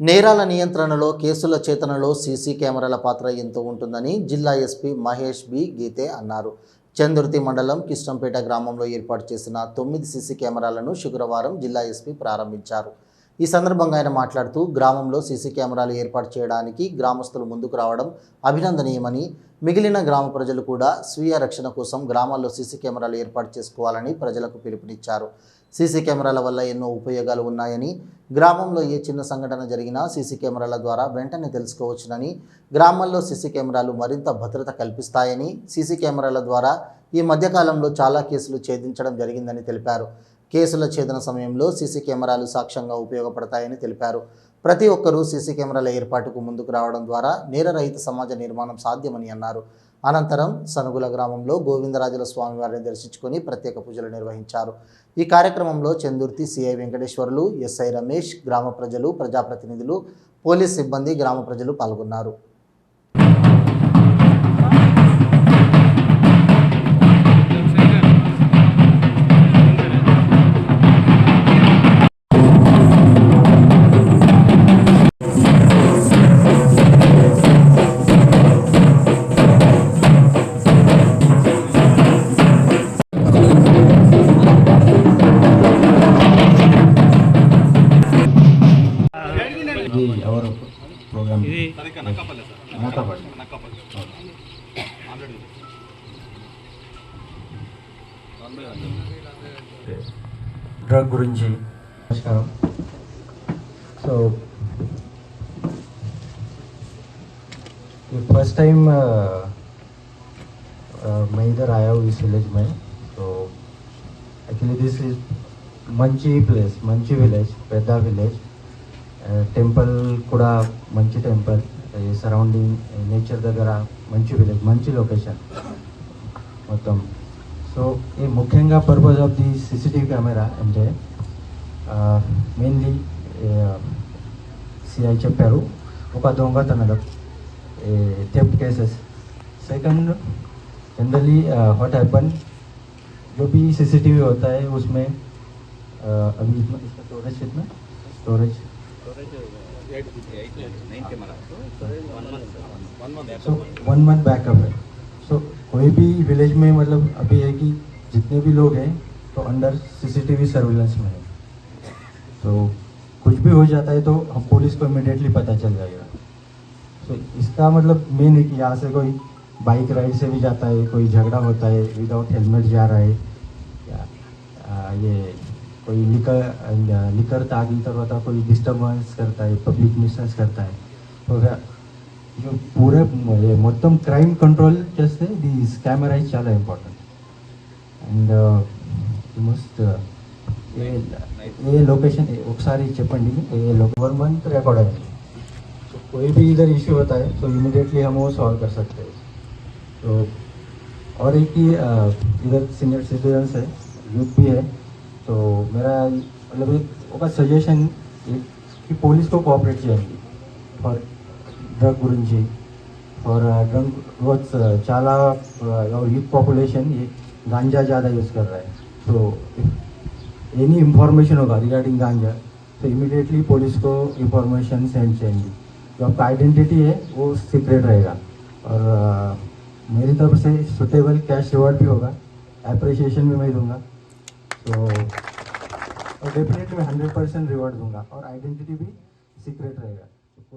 నేరాల నియంత్రణలో కేసుల చేతనలో సీసీ కెమెరాల పాత్ర ఎంతో ఉంటుందని జిల్లా ఎస్పీ మహేష్ బి. గీతే అన్నారు. చందుర్తి మండలం కిష్టంపేట గ్రామంలో ఏర్పాటు చేసిన తొమ్మిది సీసీ కెమెరాలను శుక్రవారం జిల్లా ఎస్పీ ప్రారంభించారు. ఈ సందర్భంగా ఆయన మాట్లాడుతూ గ్రామంలో సీసీ కెమెరాలు ఏర్పాటు చేయడానికి గ్రామస్తులు ముందుకు రావడం అభినందనీయమని మిగిలిన గ్రామ ప్రజలు కూడా స్వీయ రక్షణ కోసం గ్రామాల్లో సీసీ కెమెరాలు ఏర్పాటు చేసుకోవాలని ప్రజలకు పిలుపునిచ్చారు. సీసీ కెమెరాల వల్ల ఎన్నో ఉపయోగాలు ఉన్నాయని గ్రామంలో ఏ చిన్న సంఘటన జరిగినా సీసీ కెమెరాల ద్వారా వెంటనే తెలుసుకోవచ్చునని గ్రామాల్లో సీసీ కెమెరాలు మరింత భద్రత కల్పిస్తాయని సీసీ కెమెరాల ద్వారా ఈ మధ్యకాలంలో చాలా కేసులు ఛేదించడం జరిగిందని తెలిపారు. కేసుల ఛేదన సమయంలో సీసీ కెమెరాలు సాక్ష్యంగా ఉపయోగపడతాయని తెలిపారు. ప్రతి ఒక్కరూ సీసీ కెమెరాల ఏర్పాటుకు ముందుకు రావడం ద్వారా నేరరహిత సమాజ నిర్మాణం సాధ్యమని అన్నారు. అనంతరం సనుగుల గ్రామంలో గోవిందరాజుల స్వామి వారిని ప్రత్యేక పూజలు నిర్వహించారు. ఈ కార్యక్రమంలో చందుర్తి సిఐ వెంకటేశ్వర్లు ఎస్ఐ రమేష్ గ్రామ ప్రజలు ప్రజాప్రతినిధులు పోలీస్ సిబ్బంది గ్రామ ప్రజలు పాల్గొన్నారు. ఎవరు ప్రోగ్రామ్ ఇది నక్కపల్లి డ్రగ్ గురించి నమస్కారం సో ये फर्स्ट टाइम मैं इधर आया हूँ इस विलेज में तो एक्चुअली दिस इज మంచి ప్లేస్ మంచి విలేజ్ పెద్ద విలేజ్ టెంపుల్ కూడా మంచి టెంపుల్ ఈ సరౌండింగ్ నేచర్ దగ్గర మంచి విలేజ్ మంచి లొకేషన్ మొత్తం సో ఈ ముఖ్యంగా purpose of the CCTV camera అంటే మెయిన్లీ సిఐ చెప్పారు ఒక దొంగతనాలు theft cases second generally what happen जो भी सीसीटीवी होता है उसमें अ, अभी इसमें इसका स्टोरेज कितना storage so one month backup है सो कोई भी विलेज में मतलब अभी है कि जितने भी लोग हैं तो अंडर सीसीटीवी सर्विलेंस में है। तो कुछ भी हो जाता है तो हम पुलिस को इमिडिएटली पता चल जाएगा। तो इसका मतलब मेन है कि यहाँ से कोई बाइक राइड से भी जाता है, कोई झगड़ा होता है विदाउट हेलमेट जा रहा है। या ये कोई लिकर लिकर తాగిన తర్వాత कोई डिस्टर्बेंस करता है पब्लिक न्यूसेंस करता है तो वे- जो पूरे ये మొత్తం క్రైమ్ కంట్రోల్ చేస్తే దిస్ కెమెరా ఇస్ చాలా important and must A A location ఒకసారి చెప్పండి ఏ వన్ మంత్ రికార్డ్ అయింది तो कोई भी इधर इश्यू होता है तो इमिडिएटली हम वो सॉल्व कर सकते हैं तो और एक ही अ, इधर सीनियर सिटीजन्स है यूथ भी है तो मेरा मतलब एक ఒక సజెషన్ कि पुलिस को कोऑपरेट చేయండి ఫర్ డ్రగ్ గురించి और ड्रग बहुत చాలా और यूथ पॉपुलेशन ये गांजा ज़्यादा यूज़ कर रहा है तो एनी इंफॉर्मेशन होगा रिगार्डिंग गांजा तो इमिडिएटली पुलिस को इंफॉर्मेशन सेंड चाहिए जो आपका आइडेंटिटी है वो सीक्रेट रहेगा और अ, मेरी तरफ से सुटेबल कैश रिवॉर्ड भी होगा अप्रिसिएशन भी मैं दूंगा तो डेफिनेटली मैं हंड्रेड परसेंट रिवॉर्ड दूँगा और आइडेंटिटी भी सीक्रेट रहेगा।